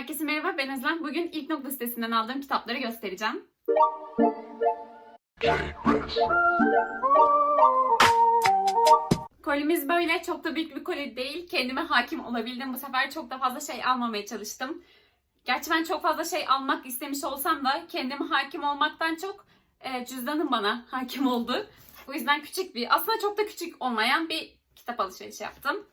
Herkese merhaba ben Özlem. Bugün ilk nokta sitesinden aldığım kitapları göstereceğim. Kolimiz böyle çok da büyük bir koli değil. Kendime hakim olabildim. Bu sefer çok da fazla şey almamaya çalıştım. Gerçi ben çok fazla şey almak istemiş olsam da kendime hakim olmaktan çok e, cüzdanım bana hakim oldu. Bu yüzden küçük bir, aslında çok da küçük olmayan bir kitap alışverişi yaptım.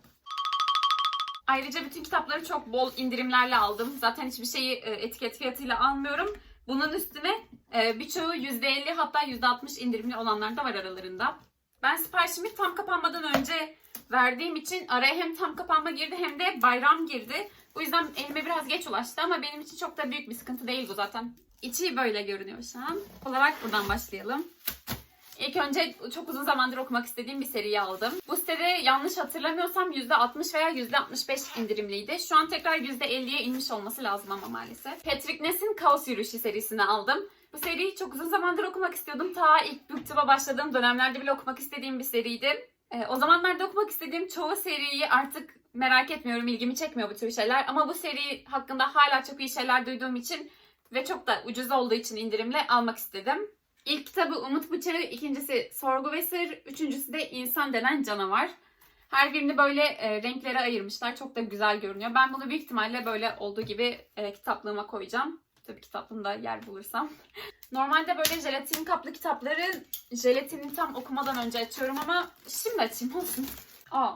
Ayrıca bütün kitapları çok bol indirimlerle aldım. Zaten hiçbir şeyi e, etiket fiyatıyla almıyorum. Bunun üstüne e, birçoğu %50 hatta %60 indirimli olanlar da var aralarında. Ben siparişimi tam kapanmadan önce verdiğim için araya hem tam kapanma girdi hem de bayram girdi. Bu yüzden elime biraz geç ulaştı ama benim için çok da büyük bir sıkıntı değil bu zaten. İçi böyle görünüyor şu an. Olarak buradan başlayalım. İlk önce çok uzun zamandır okumak istediğim bir seriyi aldım. Bu sitede yanlış hatırlamıyorsam %60 veya %65 indirimliydi. Şu an tekrar %50'ye inmiş olması lazım ama maalesef. Patrick Ness'in Kaos Yürüyüşü serisini aldım. Bu seriyi çok uzun zamandır okumak istiyordum. Ta ilk BookTube'a başladığım dönemlerde bile okumak istediğim bir seriydi. Ee, o zamanlarda okumak istediğim çoğu seriyi artık merak etmiyorum, ilgimi çekmiyor bu tür şeyler. Ama bu seri hakkında hala çok iyi şeyler duyduğum için ve çok da ucuz olduğu için indirimle almak istedim. İlk kitabı Umut Bıçağı, ikincisi Sorgu ve Sır, üçüncüsü de İnsan denen canavar. Her birini böyle e, renklere ayırmışlar. Çok da güzel görünüyor. Ben bunu büyük ihtimalle böyle olduğu gibi e, kitaplığıma koyacağım. Tabii kitaplığımda yer bulursam. Normalde böyle jelatin kaplı kitapları jelatini tam okumadan önce açıyorum ama şimdi açayım olsun. Aa.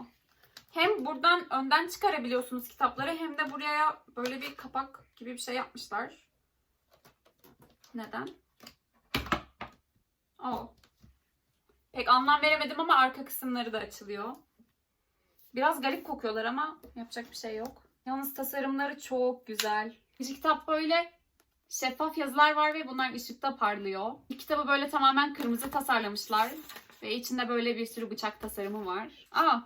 Hem buradan önden çıkarabiliyorsunuz kitapları hem de buraya böyle bir kapak gibi bir şey yapmışlar. Neden? Aa. Pek anlam veremedim ama arka kısımları da açılıyor. Biraz garip kokuyorlar ama yapacak bir şey yok. Yalnız tasarımları çok güzel. Bir kitap böyle şeffaf yazılar var ve bunlar ışıkta parlıyor. Bir kitabı böyle tamamen kırmızı tasarlamışlar. Ve içinde böyle bir sürü bıçak tasarımı var. Aa,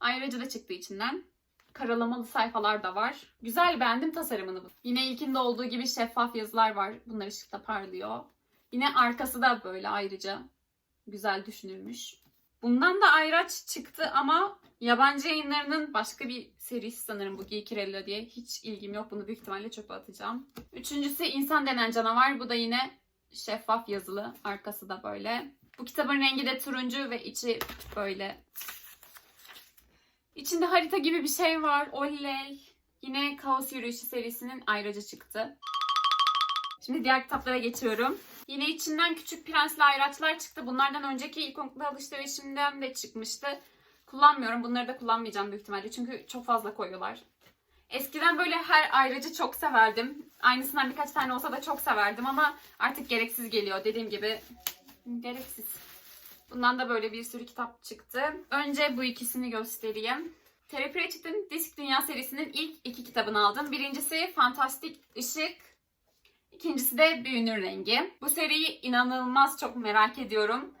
ayrıca da çıktı içinden. Karalamalı sayfalar da var. Güzel beğendim tasarımını. Yine ilkinde olduğu gibi şeffaf yazılar var. Bunlar ışıkta parlıyor. Yine arkası da böyle ayrıca güzel düşünülmüş. Bundan da ayraç çıktı ama yabancı yayınlarının başka bir serisi sanırım bu Geekirella diye. Hiç ilgim yok. Bunu büyük ihtimalle çöpe atacağım. Üçüncüsü insan denen canavar. Bu da yine şeffaf yazılı. Arkası da böyle. Bu kitabın rengi de turuncu ve içi böyle. İçinde harita gibi bir şey var. Oley. Yine Kaos Yürüyüşü serisinin ayracı çıktı. Şimdi diğer kitaplara geçiyorum. Yine içinden küçük prensli ayraçlar çıktı. Bunlardan önceki ilkokul alışverişimden de çıkmıştı. Kullanmıyorum. Bunları da kullanmayacağım büyük ihtimalle. Çünkü çok fazla koyuyorlar. Eskiden böyle her ayracı çok severdim. Aynısından birkaç tane olsa da çok severdim ama artık gereksiz geliyor. Dediğim gibi gereksiz. Bundan da böyle bir sürü kitap çıktı. Önce bu ikisini göstereyim. Terry Pratchett'in Disk Dünya serisinin ilk iki kitabını aldım. Birincisi Fantastik Işık, İkincisi de Büyünün Rengi. Bu seriyi inanılmaz çok merak ediyorum.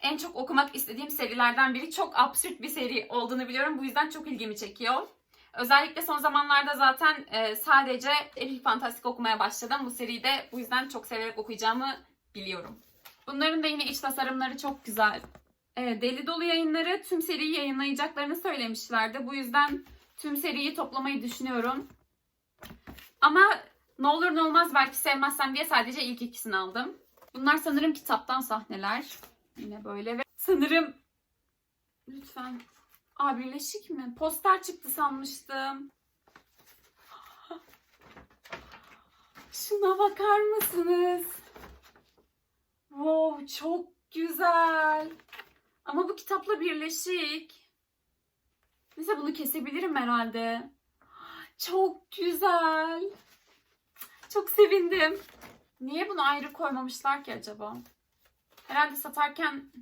En çok okumak istediğim serilerden biri. Çok absürt bir seri olduğunu biliyorum. Bu yüzden çok ilgimi çekiyor. Özellikle son zamanlarda zaten e, sadece epik fantastik okumaya başladım. Bu seriyi de bu yüzden çok severek okuyacağımı biliyorum. Bunların da yine iç tasarımları çok güzel. E, Deli Dolu yayınları tüm seriyi yayınlayacaklarını söylemişlerdi. Bu yüzden tüm seriyi toplamayı düşünüyorum. Ama ne olur ne olmaz belki sevmezsem diye sadece ilk ikisini aldım. Bunlar sanırım kitaptan sahneler. Yine böyle ve sanırım lütfen Aa birleşik mi? Poster çıktı sanmıştım. Şuna bakar mısınız? Wow çok güzel. Ama bu kitapla birleşik. Mesela bunu kesebilirim herhalde. Çok güzel. Çok sevindim. Niye bunu ayrı koymamışlar ki acaba? Herhalde satarken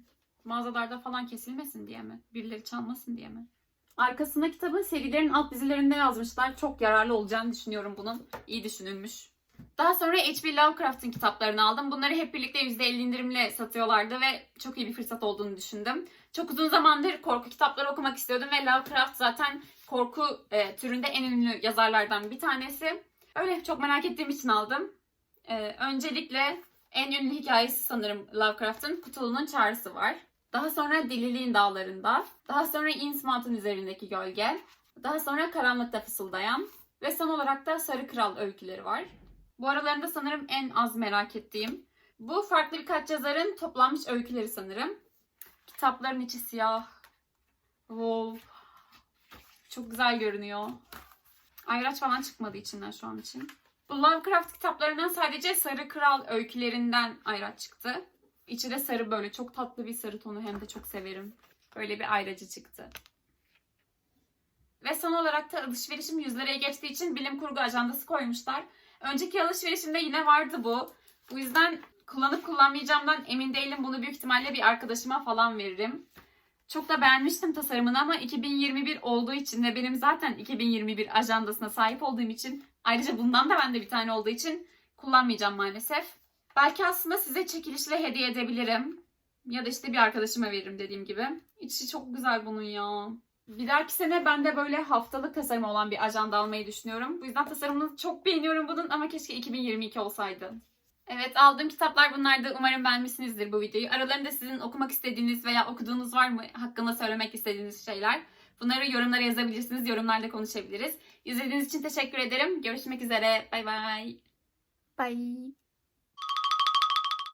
mağazalarda falan kesilmesin diye mi? Birileri çalmasın diye mi? Arkasında kitabın serilerin alt dizilerinde yazmışlar. Çok yararlı olacağını düşünüyorum bunun. İyi düşünülmüş. Daha sonra H.P. Lovecraft'ın kitaplarını aldım. Bunları hep birlikte %50 indirimle satıyorlardı ve çok iyi bir fırsat olduğunu düşündüm. Çok uzun zamandır korku kitapları okumak istiyordum ve Lovecraft zaten korku e, türünde en ünlü yazarlardan bir tanesi. Öyle çok merak ettiğim için aldım. Ee, öncelikle en ünlü hikayesi sanırım Lovecraft'ın Kutulu'nun Çağrısı var. Daha sonra Deliliğin Dağlarında. Daha sonra Innsmouth'un üzerindeki gölge. Daha sonra Karanlıkta Fısıldayan. Ve son olarak da Sarı Kral öyküleri var. Bu aralarında sanırım en az merak ettiğim. Bu farklı birkaç yazarın toplanmış öyküleri sanırım. Kitapların içi siyah. Wow. Çok güzel görünüyor. Ayraç falan çıkmadı içinden şu an için. Bu Lovecraft kitaplarından sadece Sarı Kral öykülerinden ayraç çıktı. İçi de sarı böyle çok tatlı bir sarı tonu hem de çok severim. Böyle bir ayracı çıktı. Ve son olarak da alışverişim 100 liraya geçtiği için bilim kurgu ajandası koymuşlar. Önceki alışverişimde yine vardı bu. Bu yüzden kullanıp kullanmayacağımdan emin değilim. Bunu büyük ihtimalle bir arkadaşıma falan veririm. Çok da beğenmiştim tasarımını ama 2021 olduğu için ve benim zaten 2021 ajandasına sahip olduğum için ayrıca bundan da bende bir tane olduğu için kullanmayacağım maalesef. Belki aslında size çekilişle hediye edebilirim. Ya da işte bir arkadaşıma veririm dediğim gibi. İçi çok güzel bunun ya. Bir dahaki sene ben de böyle haftalık tasarımı olan bir ajanda almayı düşünüyorum. Bu yüzden tasarımını çok beğeniyorum bunun ama keşke 2022 olsaydı. Evet aldığım kitaplar bunlardı. Umarım beğenmişsinizdir bu videoyu. Aralarında sizin okumak istediğiniz veya okuduğunuz var mı? Hakkında söylemek istediğiniz şeyler. Bunları yorumlara yazabilirsiniz. Yorumlarda konuşabiliriz. İzlediğiniz için teşekkür ederim. Görüşmek üzere. Bay bay. Bye.